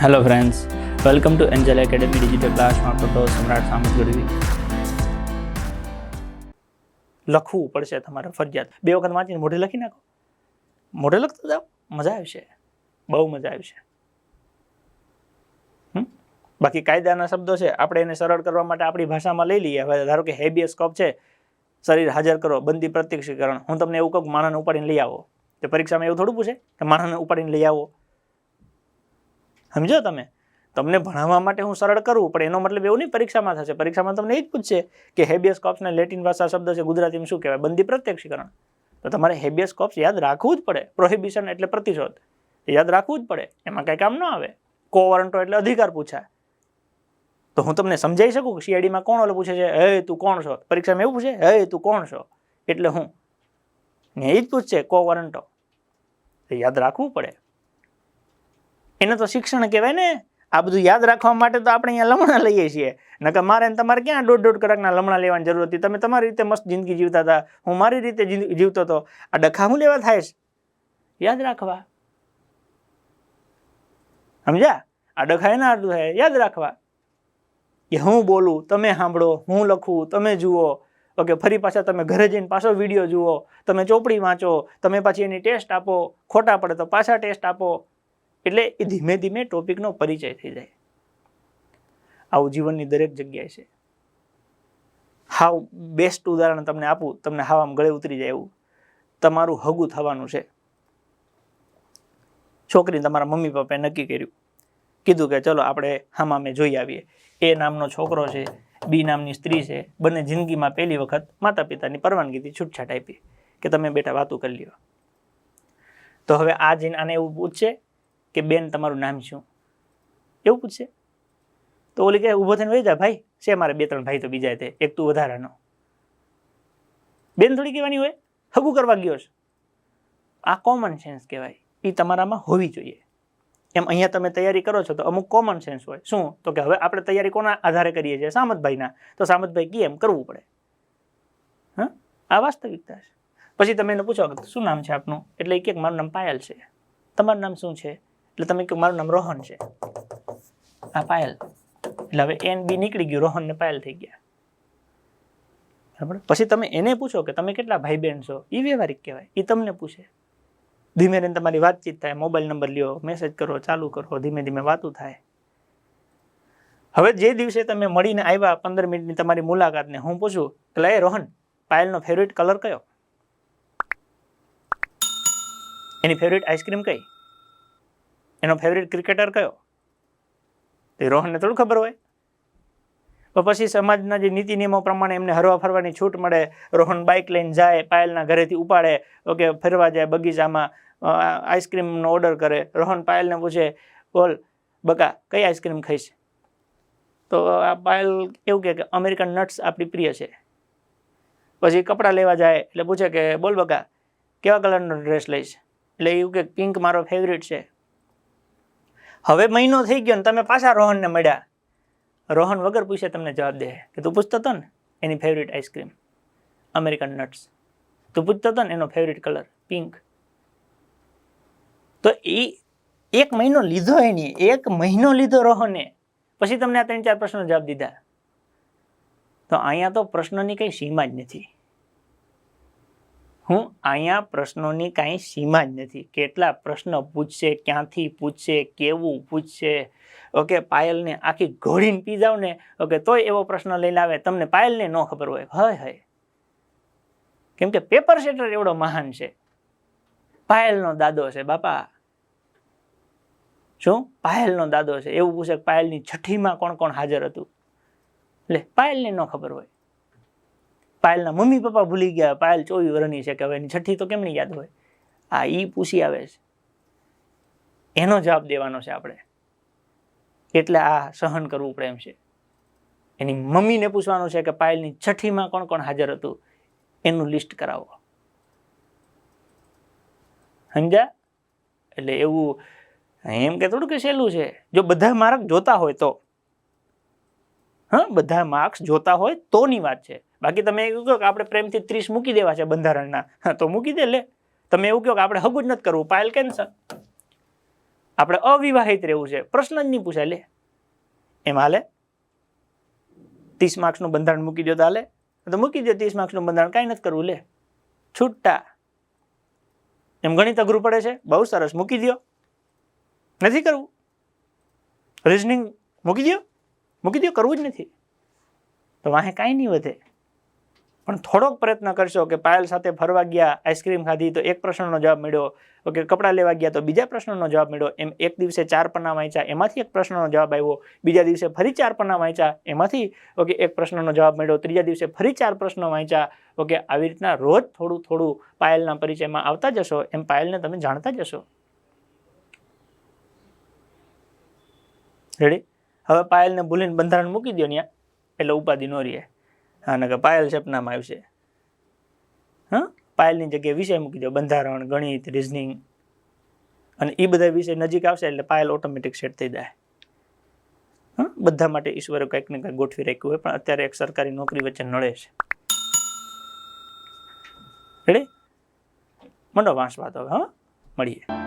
Hello friends welcome to angel academy digital ક્લાસમાં તો સમ્રાટ સામત ગઢવી લખવું પડશે તમારે ફરજિયાત બે વખત વાંચીને મોઢે લખી નાખો. મોઢે લખતા જાઓ. મજા આવશે. બહુ મજા આવશે? બાકી કાયદાના શબ્દો છે. આપણે એને સરળ કરવા માટે આપણી ભાષામાં લઈ લઈએ. હવે ધારો કે હેબિયસ કોપ છે. શરીર હાજર કરો. બંદી પ્રત્યક્ષીકરણ. હું તમને એવું કહું માણસને ઉપાડીને લઈ આવો. તો પરીક્ષામાં એવું થોડું પૂછે કે માણસને ઉપાડીને લઈ આવો. સમજો તમે? તમને ભણાવવા માટે હું સરળ કરું, પણ એનો મતલબ એવું નહીં પરીક્ષામાં થશે. પરીક્ષામાં તમને એ જ પૂછશે કે હેબિયસ કોપ્સને લેટિન ભાષા શબ્દ છે, ગુજરાતીમાં શું કહેવાય? બંદી પ્રત્યક્ષીકરણ. તો તમારે હેબિયસ કોપ્સ યાદ રાખવું જ પડે. પ્રોહિબિશન એટલે પ્રતિશોધ. યાદ રાખવું જ પડે. એમાં કંઈ કામ ન આવે. કો વોરંટો એટલે અધિકાર પૂછાય. તો હું તમને સમજાવી શકું કે સીઆઈડીમાં કોણ ઓલો પૂછે છે? હે, તું કોણ છો? પરીક્ષામાં એવું પૂછે, હે, તું કોણ છો? એટલે હું. ને એ જ પૂછશે કો વોરંટો યાદ રાખવું પડે. એને તો શિક્ષણ કહેવાય ને. આ બધું યાદ રાખવા માટે તો આપણે અહીંયા લમણા લઈએ છીએ. નકર મારે ને તમારે ક્યાં દોઢ દોઢ કલાકના લમણા લેવાની જરૂર હતી? તમે તમારી રીતે મસ્ત જિંદગી જીવતા હતા. હું મારી રીતે જીવ- જીવતો હતો. આ ડખા હું લેવા થાય યાદ રાખવા. સમજ્યા? આ ડખા એના આટલું થાય. યાદ રાખવા. કે હું બોલું, તમે સાંભળો, હું લખું, તમે જુઓ. ઓકે, ફરી પાછા તમે ઘરે જઈને પાછો વીડિયો જુઓ. તમે ચોપડી વાંચો. તમે પાછી એની ટેસ્ટ આપો. ખોટા પડે તો પાછા ટેસ્ટ આપો. એટલે એ ધીમે ધીમે ટોપિકનો પરિચય થઈ જાય. આવું જીવનની દરેક જગ્યાએ છે. હાવ બેસ્ટ ઉદાહરણ તમને આપું, તમને હાવ આમ ગળે ઉતરી જાય એવું. તમારું હગું થવાનું છે. છોકરી તમારા મમ્મી પપ્પાએ નક્કી કર્યું. કીધું કે ચલો આપણે હામામે જોઈ આવીએ. એ નામનો છોકરો છે, બી નામની સ્ત્રી છે, બંને જિંદગીમાં પહેલી વખત માતા પિતાની પરવાનગીથી છૂટછાટ આપી કે તમે બેટા વાતું કરી લ્યો. તો હવે આ જઈને આને એવું પૂછશે કે બેન તમારું નામ શું? એવું પૂછશે તો ઓલી કે ઊભો થઈને વહી જાય ભાઈ, છે મારે બે ત્રણ ભાઈ તો બીજા તે, એક તું વધારાનો. બેન થોડી કહેવાની હોય, હગું કરવા ગયો છે. આ કોમન સેન્સ કહેવાય. એ તમારામાં હોવી જોઈએ. એમ અહીંયા તમે તૈયારી કરો છો તો અમુક કોમન સેન્સ હોય. શું? તો કે હવે આપણે તૈયારી કોના આધારે કરીએ છીએ? સામતભાઈના. તો સામતભાઈ કી એમ કરવું પડે. હા? આ વાસ્તવિકતા છે. પછી તમે એને પૂછો શું નામ છે આપનું? એટલે એક કહે મારું નામ પાયલ છે. તમારું નામ શું છે? એટલે તમે કહો મારું નામ રોહન છે. આ પાયલ. એટલે હવે એન બી નીકળી ગયું રોહન ને પાયલ થઈ ગયા. બરાબર? પછી તમે એને પૂછો કે તમે કેટલા ભાઈ બહેન છો? એ વ્યવહારિક કહેવાય. એ તમને પૂછે. ધીમે ધીમે તમારી વાતચીત થાય. મોબાઈલ નંબર લ્યો મેસેજ કરો, ચાલુ કરો, ધીમે ધીમે વાતું થાય. હવે જે દિવસે તમે મળીને આવ્યા પંદર મિનિટની તમારી મુલાકાતને, હું પૂછું એટલે એ રોહન, પાયલનો ફેવરિટ કલર કયો? એની ફેવરિટ આઈસ્ક્રીમ કઈ? એનો ફેવરિટ ક્રિકેટર કયો? તે રોહનને થોડું ખબર હોય. તો પછી સમાજના જે નીતિ નિયમો પ્રમાણે એમને હરવા ફરવાની છૂટ મળે, રોહન બાઇક લઈને જાય, પાયલના ઘરેથી ઉપાડે, ઓકે, ફરવા જાય, બગીચામાં આઈસ્ક્રીમનો ઓર્ડર કરે. રોહન પાયલને પૂછે, બોલ, બકા, કઈ આઈસ્ક્રીમ ખાઈશ? તો આ પાયલ એવું કહે કે અમેરિકન નટ્સ આપણી પ્રિય છે. પછી કપડાં લેવા જાય, એટલે પૂછે કે, બોલ બકા, કેવા કલરનો ડ્રેસ લઈશ? એટલે એવું કે પિંક મારો ફેવરિટ છે. હવે મહિનો થઈ ગયો ને તમે પાછા રોહનને મળ્યા. રોહન વગર પૂછે તમને જવાબ દે કે તું પૂછતો હતો ને એની favourite ice cream American nuts તું પૂછતો હતો ને એનો ફેવરિટ કલર પિંક તો એ એક મહિનો લીધો એની, એક મહિનો લીધો રોહને. પછી તમને આ ત્રણ ચાર પ્રશ્નો જવાબ દીધા. તો અહીંયા તો પ્રશ્નોની કંઈ સીમા જ નથી. હું અહીંયા પ્રશ્નોની કાંઈ સીમા જ નથી. કેટલા પ્રશ્ન પૂછશે, ક્યાંથી પૂછશે, કેવું પૂછશે? ઓકે, પાયલને આખી ઘોડીને પી જાવ ને ઓકે, તોય એવો પ્રશ્ન લઈને આવે, તમને પાયલને ન ખબર હોય. હય હય. કેમ કે પેપર સેટર એવડો મહાન છે. પાયલનો દાદો છે, બાપા. શું? પાયલનો દાદો છે. એવું પૂછે પાયલની છઠ્ઠીમાં કોણ કોણ હાજર હતું? એટલે પાયલને ન ખબર હોય. પાયલના મમ્મી પપ્પા ભૂલી ગયા, પાયલ ચોવી વર્ષની છે કે હવે એની છઠ્ઠી તો કેમની યાદ હોય? આ એ પૂછી આવે છે. એનો જવાબ દેવાનો છે આપણે. એટલે આ સહન કરવું પડે એમ છે. એની મમ્મીને પૂછવાનું છે કે પાયલની છઠ્ઠીમાં કોણ કોણ હાજર હતું? એનું લિસ્ટ કરાવો. સમજ્યા? એટલે એવું એમ કે થોડું કે સહેલું છે. જો બધા માર્ક જોતા હોય તો. હા, બધા માર્ક્સ જોતા હોય તોની વાત છે. બાકી તમે એવું કહો કે આપણે પ્રેમથી ત્રીસ મૂકી દેવા છે બંધારણના. તો મૂકી દે લે. તમે એવું કહો કે આપણે હગું જ નથી કરવું, પાયલ કેન્સર. આપણે અવિવાહિત રહેવું છે. પ્રશ્ન જ નહીં પૂછાય, લે. એમ હાલે? ત્રીસ માર્ક્સનું બંધારણ મૂકી દો તો હાલે. તો મૂકી દો ત્રીસ માર્ક્સનું બંધારણ, કાંઈ નથી કરવું, લે. છૂટા. એમ ગણિત અઘરું પડે છે? બહુ સરસ. મૂકી દો નથી કરવું? રિઝનિંગ મૂકી દો મૂકી દો કરવું જ નથી. તો વાહે કાંઈ નહીં વધે. પણ થોડોક પ્રયત્ન કરશો કે પાયલ સાથે ફરવા ગયા, આઈસ્ક્રીમ ખાધી, તો એક પ્રશ્નનો જવાબ મળ્યો. ઓકે, કપડાં લેવા ગયા, તો બીજા પ્રશ્નનો જવાબ મળ્યો. એમ એક દિવસે ચાર પન્ના વાંચ્યા, એમાંથી એક પ્રશ્નનો જવાબ આવ્યો. બીજા દિવસે ફરી ચાર પન્ના વાંચ્યા, એમાંથી, ઓકે, એક પ્રશ્નનો જવાબ મળ્યો. ત્રીજા દિવસે ફરી ચાર પ્રશ્નો વાંચ્યા. ઓકે, આવી રીતના રોજ થોડું થોડું પાયલના પરિચયમાં આવતા જશો. એમ પાયલને તમે જાણતા જશો. રેડી હવે પાયલને ભૂલીને બંધારણ મૂકી દો ત્યાં એટલે ઉપાધિ નો રહે. હા, નકર પાયલ સપનામાં આવશે. હા? પાયલની જગ્યાએ વિષય મૂકી દો બંધારણ, ગણિત રિઝનિંગ અને એ બધા વિષય નજીક આવશે એટલે પાયલ ઓટોમેટિક સેટ થઈ જાય. હા? બધા માટે ઈશ્વરે કંઈક ને કંઈક ગોઠવી રાખ્યું હોય, પણ અત્યારે એક સરકારી નોકરી વચ્ચે નડે છે. રેડી મંડો વાંસ વાત હવે, હા? મળીએ.